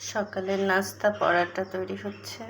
সকালের নাস্তা পরাটা তৈরি হচ্ছে।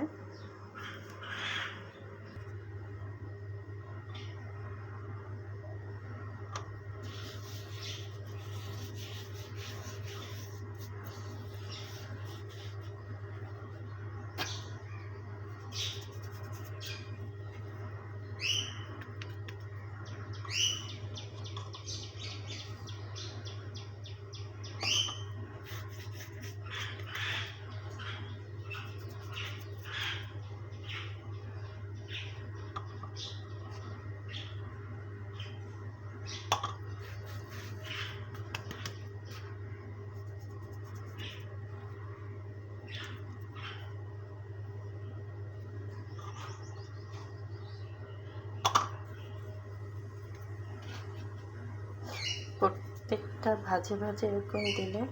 প্রত্যেকটা ভাজে ভাজে এরকম দিলে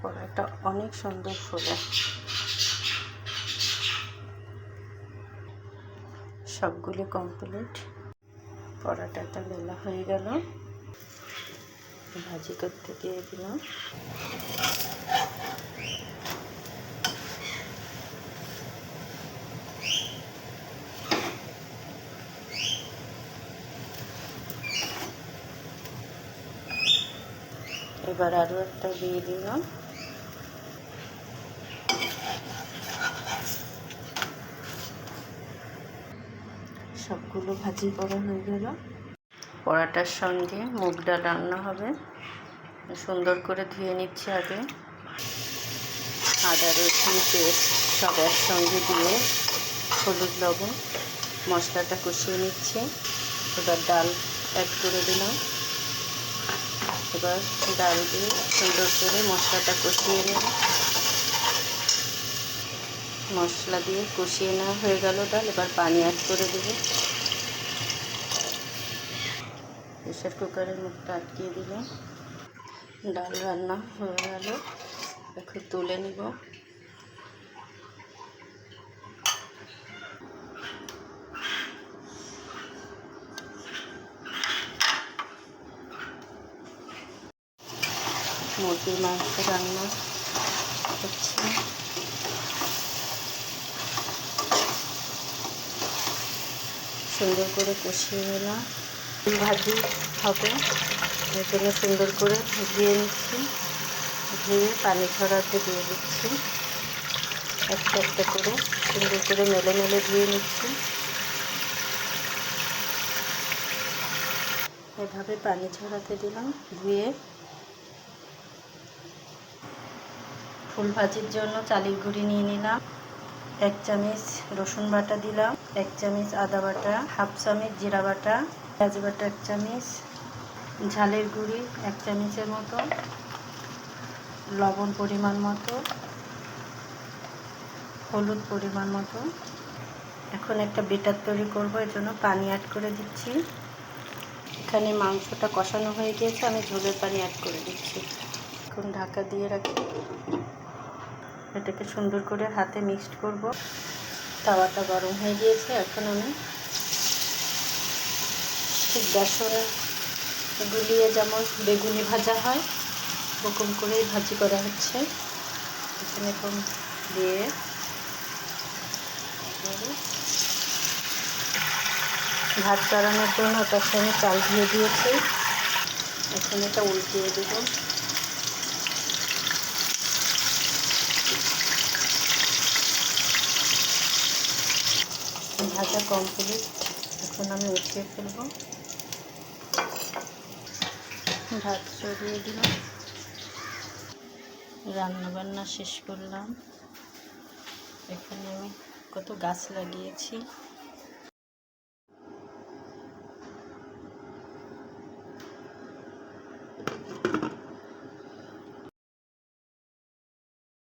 পরোটা অনেক সুন্দর ফোলে। সবগুলি কমপ্লিট পরাটাটা বেলা হয়ে গেল। ভাজি করতে দিয়ে দিলাম। এবার আরও একটা দিয়ে দিলাম। সবগুলো ভাজি করা হয়ে গেল। পরাটার সঙ্গে মুগ ডাল রান্না হবে। সুন্দর করে ধুয়ে নিচ্ছি আগে। আদা, রসুন, পেস্ট সব একসঙ্গে দিয়ে হলুদ, লবণ, মশলাটা কষিয়ে নিচ্ছি। এবার ডাল অ্যাড করে দিলাম। এবার ডাল দিয়ে সুন্দর করে মশলাটা কষিয়ে নেব। মশলা দিয়ে কষিয়ে নেওয়া হয়ে গেল ডাল, এবার পানি অ্যাড করে দেবে। প্রেশার কুকারের মুখটা আটকিয়ে দিলাম। ডাল রান্না হয়ে গেল, এখন তুলে নিব। মুরগির মাংস রান্না করছি সুন্দর করে কষিয়ে নিলাম। ভাজি হবে। এই জন্য সুন্দর করে ধুয়ে নিচ্ছি। ধুয়ে পানি ছড়াতে দিয়ে দিচ্ছি। একটা একটা করে সুন্দর করে মেলে মেলে ধুয়ে নিচ্ছি। এভাবে পানি ছড়াতে দিলাম। ধুয়ে ফুল ভাজির জন্য চালের গুঁড়ি নিয়ে নিলাম, এক চামচ রসুন বাটা দিলাম, এক চামচ আদা বাটা, হাফ চামচ জিরা বাটা, পেঁয়াজ বাটা এক চামচ, ঝালের গুঁড়ি এক চামচের মতো, লবণ পরিমাণ মতো, হলুদ পরিমাণ মতো। এখন একটা বেটার তৈরি করব, এর জন্য পানি অ্যাড করে দিচ্ছি। এখানে মাংসটা কষানো হয়ে গিয়েছে, আমি ঝোলের পানি অ্যাড করে দিচ্ছি। এখন ঢাকা দিয়ে রাখি। এটাকে সুন্দর করে হাতে মিক্সড করব। তাওয়াটা গরম হয়ে গিয়েছে, এখন আমি ঠিক বেসন গুলিয়ে যেমন বেগুনি ভাজা হয়, ওরকম করেই ভাজি করা হচ্ছে। এখানে এরকম দিয়ে ভাত চড়ানোর জন্য ওটার সঙ্গে চাল ধুয়ে দিয়েছি। এখন এটা উল্টিয়ে দেবো। ভাজা কমপ্লিট এখন আমি উঠিয়ে ফেলব। ভাত সরিয়ে দিলাম। রান্না বান্না শেষ করলাম। এখানে আমি কত গাছ লাগিয়েছি।